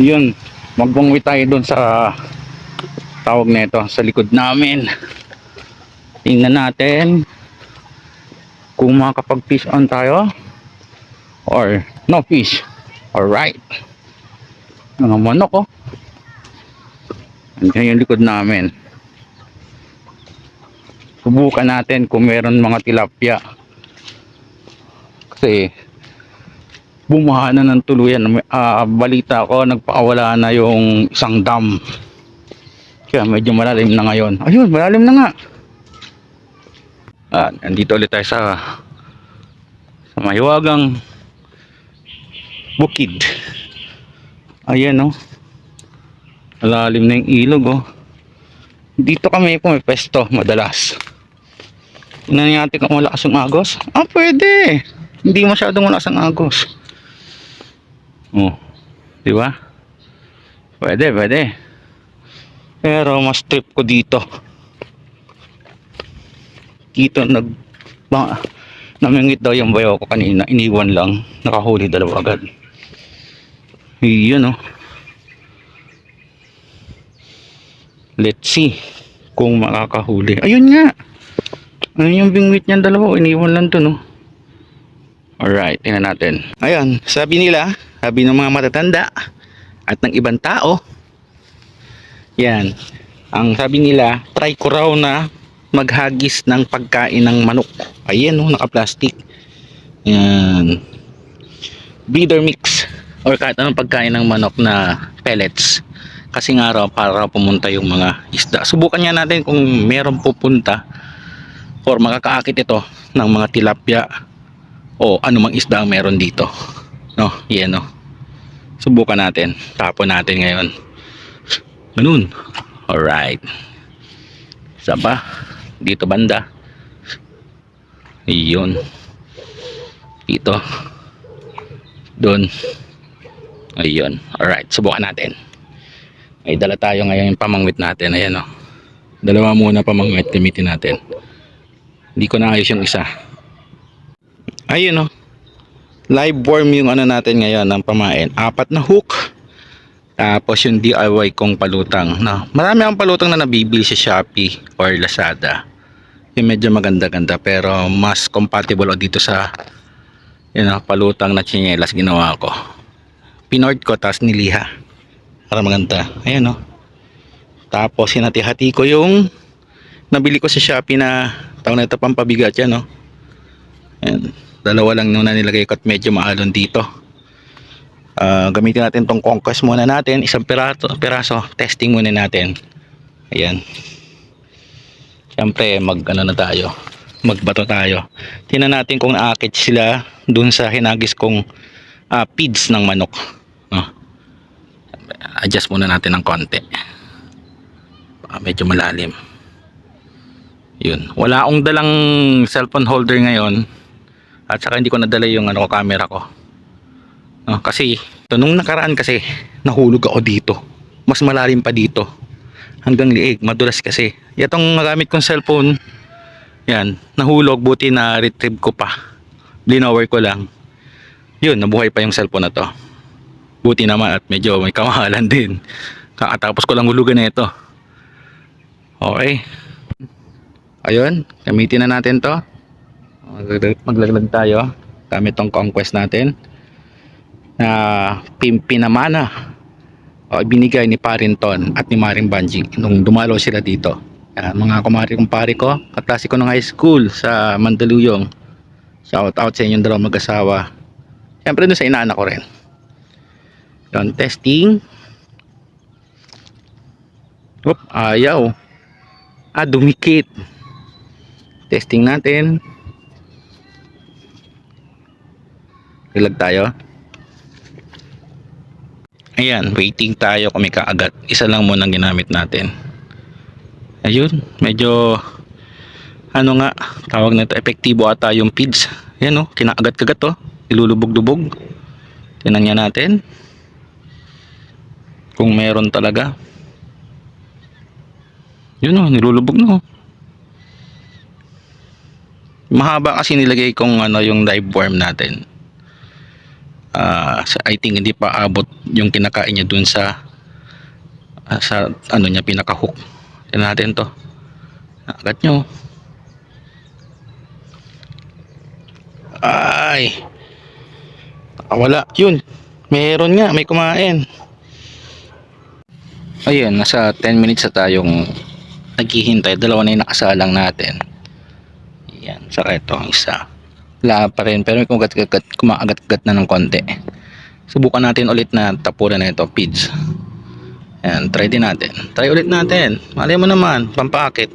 Yun, magbungwi tayo doon sa tawag nito sa likod namin. Tingnan natin kung makakapag-fish on tayo or no fish. Alright. Mga manok oh. Andiyan yung likod namin. Subukan natin kung meron mga tilapia. Kasi bumaha na ng tuluyan. Ah, balita ko, nagpakawala na yung isang dam. Kaya medyo malalim na ngayon. Ayun, malalim na nga. Ah, nandito ulit tayo sa sa mahiwagang bukid. Ayan oh. Malalim na yung ilog oh. Dito kami pumipesto madalas. Tingnan natin kung malakas yung agos. Ah, pwede. Hindi masyadong malakas ang agos. Oh. Di ba? Pwede, pwede. Pero mas trip ko dito. Dito nag ba, namingit daw yung bayo ko kanina. Iniwan lang. Nakahuli dalawa agad. Iyon oh. Let's see kung makakahuli. Ayun nga. Ayun yung bingwit niyan dalawa. Iniwan lang to no. Alright, tingnan natin. Ayan, sabi nila, sabi ng mga matatanda at ng ibang tao, yan, ang sabi nila, try ko raw na maghagis ng pagkain ng manok. Ayan, no, naka-plastic. Yan. Breeder mix or kahit anong pagkain ng manok na pellets. Kasi nga raw, para pumunta yung mga isda. Subukan nga natin kung meron pupunta or makakaakit ito ng mga tilapia o anumang isda ang meron dito. No, yan no. Subukan natin. Tapon natin ngayon. Ganun. Alright. Isa pa. Dito banda. Iyon. Dito. Doon. Ayun. Alright. Subukan natin. May dala tayo ngayon yung pamangwit natin. Ayan o. Dalawa muna pamangwit. Gamitin natin. Hindi ko naayos yung isa. Ayun o. Live worm yung ano natin ngayon ng pamain. Apat na hook. Tapos yung DIY kong palutang. Na, marami akong palutang na nabibili sa Shopee or Lazada. Yung medyo maganda-ganda pero mas compatible o dito sa yun know, palutang na chinelas ginawa ko. Pinord ko tapos niliha. Para maganda. Ayan o. Tapos hinati-hati ko yung nabili ko sa Shopee na tawag na ito pampabigat yan no. Ayan. Dalawa lang nung nilagay ko at medyo maalon dito. Ah, gamitin natin tong conquest muna natin. Isang piraso, piraso. Testing muna natin. Ayan. Siyempre, mag ano na tayo. Magbato tayo. Tingnan natin kung naakit sila dun sa hinagis kong ah, feeds ng manok. No? Adjust muna natin ng konti. Baka medyo malalim. Yun. Wala akong dalang cellphone holder ngayon. At saka hindi ko nadala yung ano ko camera ko. No, kasi to, nung nakaraan kasi nahulog ako dito. Mas malalim pa dito. Hanggang liig, madulas kasi. Yatong nagamit kong cellphone, yan, nahulog buti na retrieve ko pa. Blinower ko lang. Yun, nabuhay pa yung cellphone na to. Buti naman at medyo may kamahalan din. Kakatapos ko lang hulugan na ito. Okay. Ayun, gamitin na natin to. Maglag- Maglaglag tayo. Gamit tong conquest natin. Na pimpinamana. O binigay ni Parinton at ni Maring Banji nung dumalo sila dito. Yan, mga kumari kumpari ko, kaklase ko ng high school sa Mandaluyong. Shout out sa inyong dalawang mag-asawa. Siyempre dun sa inaanak ko rin. Yon, testing. Oop, ayaw. Ah, dumikit. Testing natin. Ilag tayo. Ayan, waiting tayo kung may. Isa lang muna ang ginamit natin. Ayun, medyo ano nga, tawag na ito, epektibo ata yung feeds. Ayan o, kinaagat-kagat to. Ilulubog-lubog. Tinan natin. Kung meron talaga. Yun o, nilulubog na o. Mahaba kasi nilagay kong ano yung live worm natin. Sa- I think hindi pa abot yung kinakain niya dun sa ah, sa ano niya pinaka-hook. Tingnan natin to. Agat nyo. Ay. Wala. Yun. Meron nga. May kumain. Ayun. Nasa 10 minutes na tayong naghihintay. Dalawa na yung nakasalang natin. Yan. Saka ito ang isa. Wala pa rin. Pero kumagat-gat, kumakagat-gat na ng konti. Subukan natin ulit na tapunan na ito. Pids. Yan. Try din natin. Try ulit natin. Malay mo naman. Pampakit.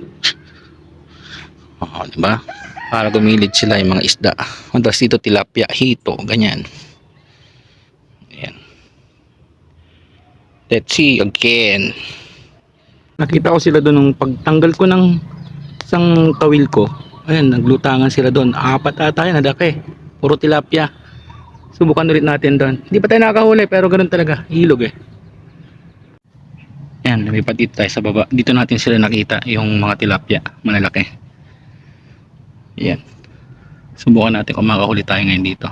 Oo, di ba? Para gumilid sila yung mga isda. Tapos dito tilapia, hito, ganyan. Ayan. Let's see again. Nakita ko sila doon nung pagtanggal ko ng isang kawil ko. Ayan, naglutangan sila doon. Apat ata yan, nadaki. Puro tilapia. Subukan ulit natin doon. Hindi pa tayo nakahuli pero ganun talaga. Ilog eh. Ayan, lumipat dito tayo sa baba. Dito natin sila nakita yung mga tilapia. Malalaki. Ayan. Subukan natin kung makahuli tayo ngayon dito.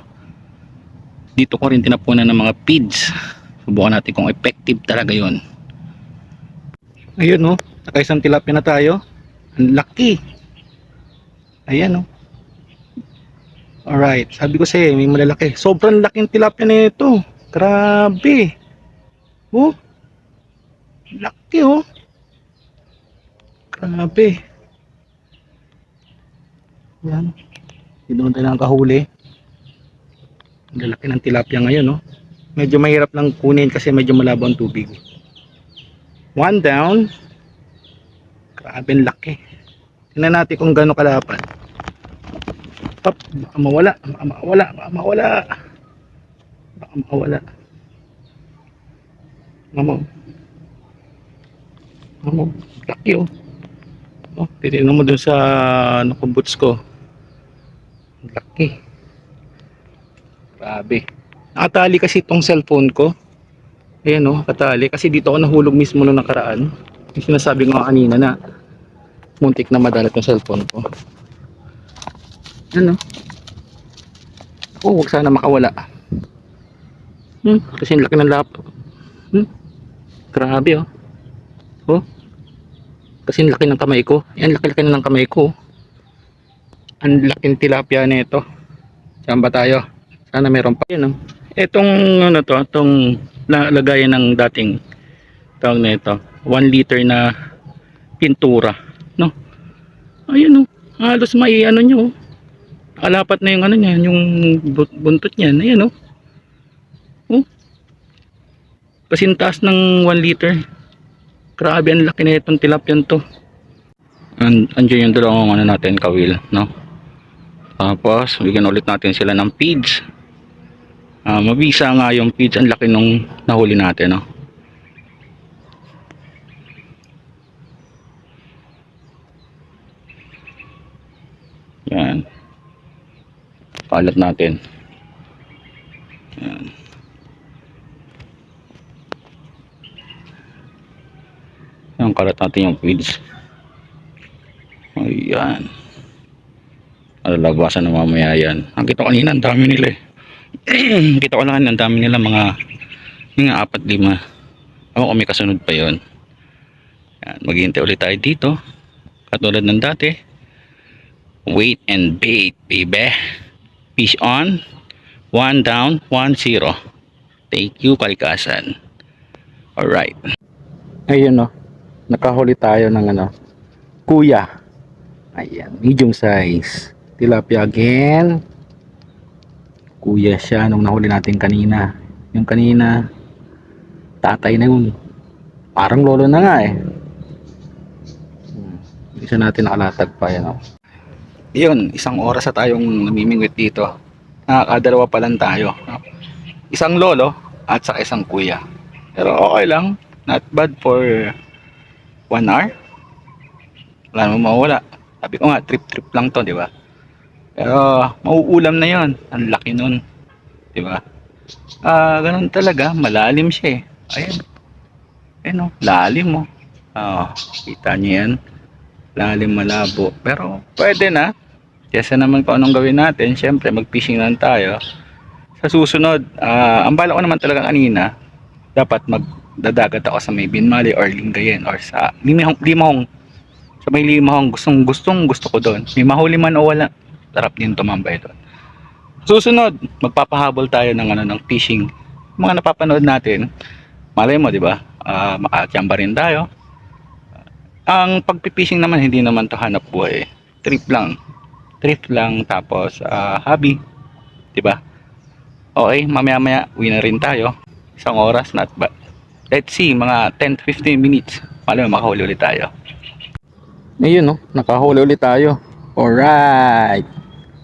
Dito ko rin tinapunan ng mga pids. Subukan natin kung effective talaga yon. Ayun oh, nakaisang tilapia na tayo. Ang laki. Ayan oh. Alright, sabi ko sa'yo, may malalaki. Sobrang laking tilapia na ito. Grabe. Oh. Laki oh. Grabe. Yan. Hindi naman tayo nakahuli. Ang lalaki ng tilapia ngayon, no? Medyo mahirap lang kunin kasi medyo malabo ang tubig. One down. Grabe ang laki. Tingnan natin kung gaano kalapan. Pop, baka mawala, baka mawala, baka mawala. Baka mawala. Mamo. Mamo, laki oh. Oh, titignan mo dun sa ano ko, boots ko. Laki. Grabe. Nakatali kasi itong cellphone ko. Ayan o, katali. Kasi dito ako nahulog mismo nung nakaraan. Yung sinasabi ko kanina na muntik na madalat yung cellphone ko. Ano? Oh, huwag sana makawala. Hmm, kasi laki ng laptop. Hmm? Grabe oh. Oh. Kasi laki ng kamay ko. Yan, laki-laki na ng kamay ko. Ang laking tilapia nito. Saan ba tayo? Sana meron pa. Yan, oh. Itong ano to, itong la- lagayan ng dating tawag na ito. 1 liter na pintura. No? Ayun oh. Halos may ano nyo. oh. Alapat na yung ano niya, yung bu- buntot niya. Ayan oh. Oh. Kasintas ng 1 liter. Grabe ang laki na itong tilapyan to. And, andyan yung dalawang ano natin kawil, no? Tapos, bigyan ulit natin sila ng feeds. Ah, mabisa nga yung feeds, ang laki nung nahuli natin, no? Yan. Kalat natin. Yan. Yan, kalat natin yung feeds. Ayan. Alalabasan na mamaya yan. Ang kita ko kanina, ang dami nila eh. kita ko lang ang dami nila mga mga apat lima. Ako kung kasunod pa yon. Yan, maghihintay ulit tayo dito. Katulad ng dati. Wait and bait, baby. Fish on. One down, one zero. Thank you, kalikasan. Alright. Ayun no. Nakahuli tayo ng ano. Kuya. Ayan, medium size. Tilapia again. Kuya siya nung nahuli natin kanina. Yung kanina, tatay na yun. Parang lolo na nga eh. Hmm, siya natin nakalatag pa yan. Oh. Yun, isang oras na tayong namimingwit dito. Nakakadalawa pa lang tayo. Isang lolo at saka isang kuya. Pero okay lang. Not bad for one hour. Wala namang mawala. Sabi ko nga, trip-trip lang to, di ba? Pero, mauulam na yon Ang laki nun. Di ba? Ah, ganun talaga. Malalim siya eh. Ayan. Ayan o, lalim mo. Oh, kita niyo. Lalim malabo. Pero, pwede na. Kesa naman kung anong gawin natin, syempre, mag-fishing lang tayo. sa susunod, ah, ang bala ko naman talaga kanina, dapat magdadagat ako sa may Binmali or Lingayen or sa Limahong, Limahong sa may Limahong gustong gustong gusto ko doon. May mahuli man o wala, sarap din tumambay doon. Susunod, magpapahabol tayo ng ano ng fishing. Mga napapanood natin, malay mo, di ba? Ah, makakyamba rin tayo. Ang pagpipishing naman hindi naman to hanap buhay. Trip lang. Trip lang tapos ah, hobby, 'di ba? Okay, mamaya-maya uwi na rin tayo. Isang oras not bad. Let's see, mga 10 to 15 minutes. Mo makahuli ulit tayo. Ayun no, nakahuli ulit tayo. Alright.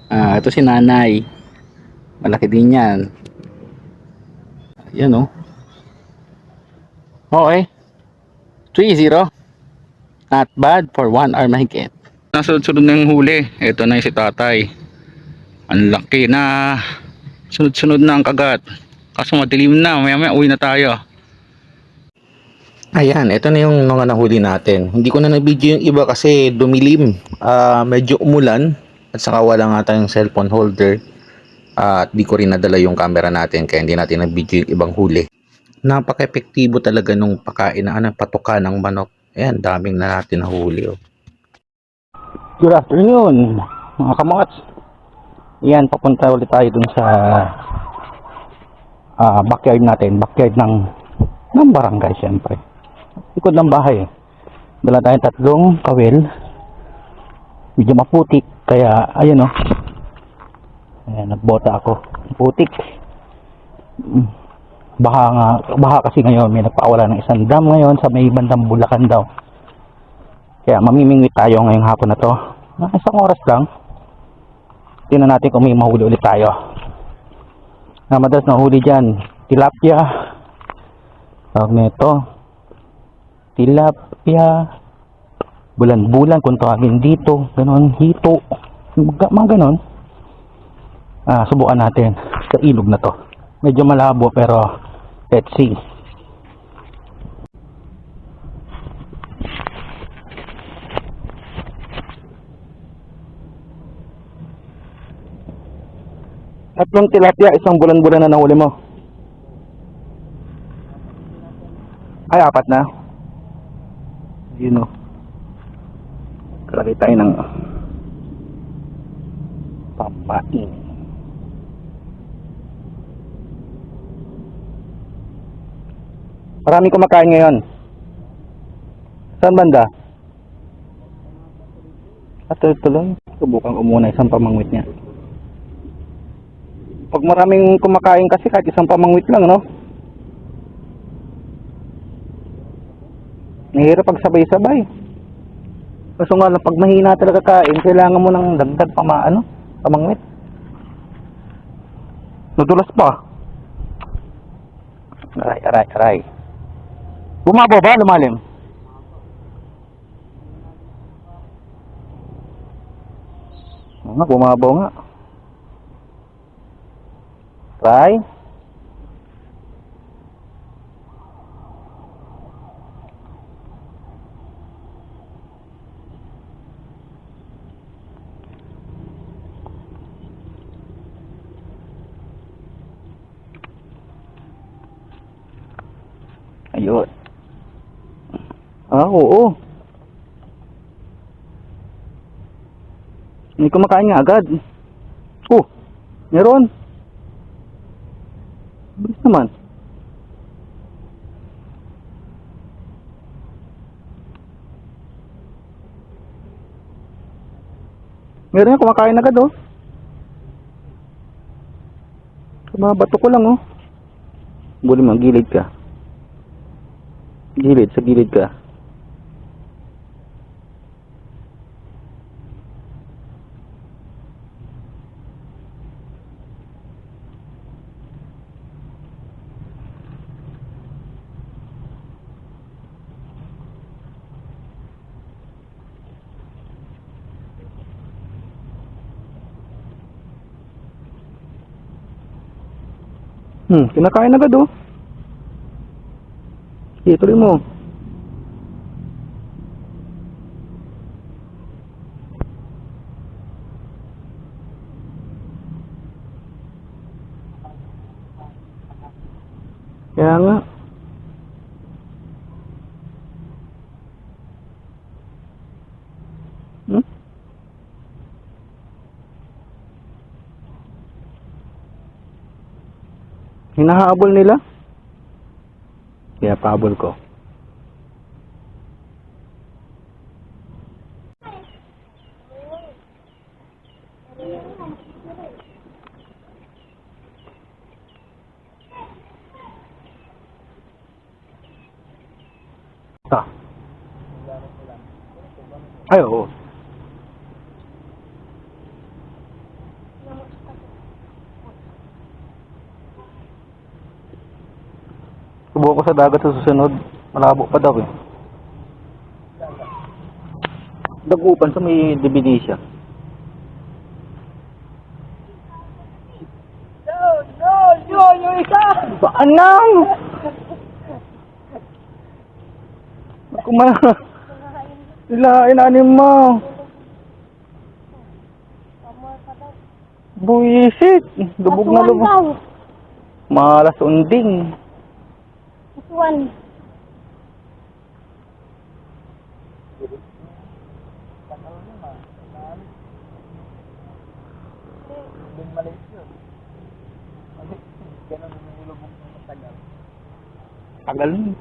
Ah, ito si Nanay. Malaki din 'yan. Ayan no. Okay. 3-0. Not bad for 1 hour mahigit. Nasunod-sunod na yung huli. Ito na yung si tatay. Ang laki na. Sunod-sunod na ang kagat. Kaso madilim na. Maya maya uwi na tayo. Ayan, ito na yung mga nahuli natin. Hindi ko na na-video yung iba kasi dumilim. Ah, medyo umulan at saka wala nga tayong cellphone holder. Ah, at di ko rin nadala yung camera natin kaya hindi natin na-video yung ibang huli. Napaka-epektibo talaga nung pakain na ano, patuka ng manok. Ayan, daming na natin nahuli. Oh. Good afternoon, mga kamots. Yan, papunta ulit tayo dun sa ah, backyard natin. Backyard ng, ng barangay, syempre. Likod ng bahay. Dala tayong tatlong kawil. Medyo maputik, kaya, ayun o. Ayan, nagbota ako. Putik. Mm. Baha nga, baha kasi ngayon, may nagpawala ng isang dam ngayon sa may bandang Bulacan daw. Kaya mamimingwit tayo ngayong hapon na to. Mga isang oras lang. Tingnan natin kung may mahuli ulit tayo. Na madalas na huli dyan. Tilapia. Tawag nito. Tilapia. Bulan-bulan kung tawagin dito. Ganon. Hito. Mga ganon. Ah, subukan natin sa ilog na to. Medyo malabo pero let's see. Tatlong tilapia, isang bulan-bulan na nahuli mo. Ay, apat na. Yun o. Kalagay tayo ng pampain. Marami kumakain ngayon. Saan banda? At lang. Subukan ko muna isang pamangwit niya. Pag maraming kumakain kasi kahit isang pamangwit lang, no? Nahirap pag sabay-sabay. Kaso nga lang, pag mahina talaga kain, kailangan mo ng dagdag pa ma, ano, pamangwit. Nadulas pa. Aray, aray, aray. Bumaba ba? Lumalim? Nga, bumabaw nga. Try. Ayun. Ah, oo. Hindi kumakain nga agad. Oh, meron. Naman. Meron nga kumakain agad oh. Kumabato ko lang oh. Buli mo, gilid ka. Gilid, sa gilid ka. Hmm, kinakain agad oh. Sige, tuloy mo. Kaya nga. Hmm? Hinahabol nila? Kaya pahabol ko. Ah. Ay, oo. Subukan ko sa dagat sa susunod. Malabo pa daw eh. Dagupan sa may DVD siya. No, no, no, yung isa! Baan lang! Sila, inanim mo. Buisit. Lubog na lubog. Malas unding. One. Tagal nun.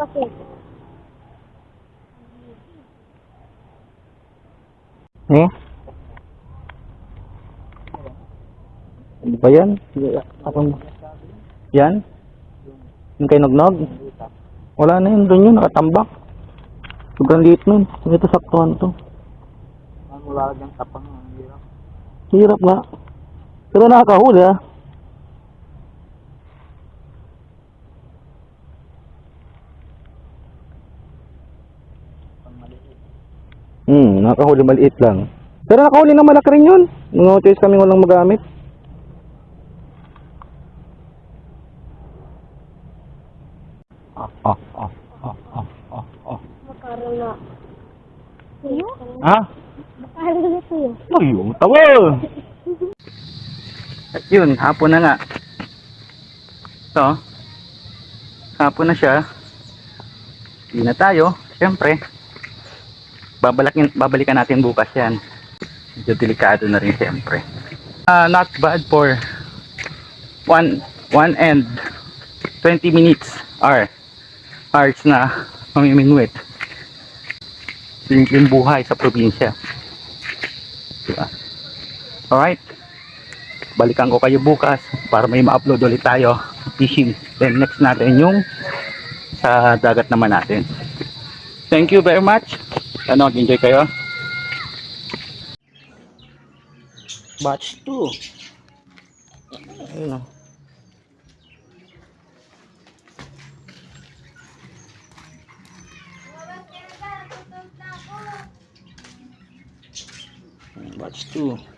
Kasi, Eh? Ano ba yan? Akong... Yan? Yung kay Nognog? Wala na yun, doon yun, nakatambak. Sobrang liit nun. Ito saktuhan to. Wala kang tapang ang hirap. Hirap nga. Pero nakakahuli ah. Hmm, nakakahuli maliit lang. Pero nakahuli na malaki rin yun. Nangotis kami walang magamit. Ah, ah, ah, ah, ah, ah, ah. makaroon na. Tuyo? Ah? Makaroon na tuyo. Ayun, tawa! At yun, hapon na nga. Ito, hapon na siya. Hindi na tayo, syempre. Babalakin, babalikan natin bukas yan. Medyo delikado na rin syempre. Ah, not bad for one, one end. 20 minutes or hours na mamimingwit. Simpleng buhay sa probinsya. Diba? Alright. Balikan ko kayo bukas para may ma-upload ulit tayo fishing. Then next natin yung sa dagat naman natin. Thank you very much. Sana mag-enjoy kayo. Batch 2. Ayun o. Batch 2.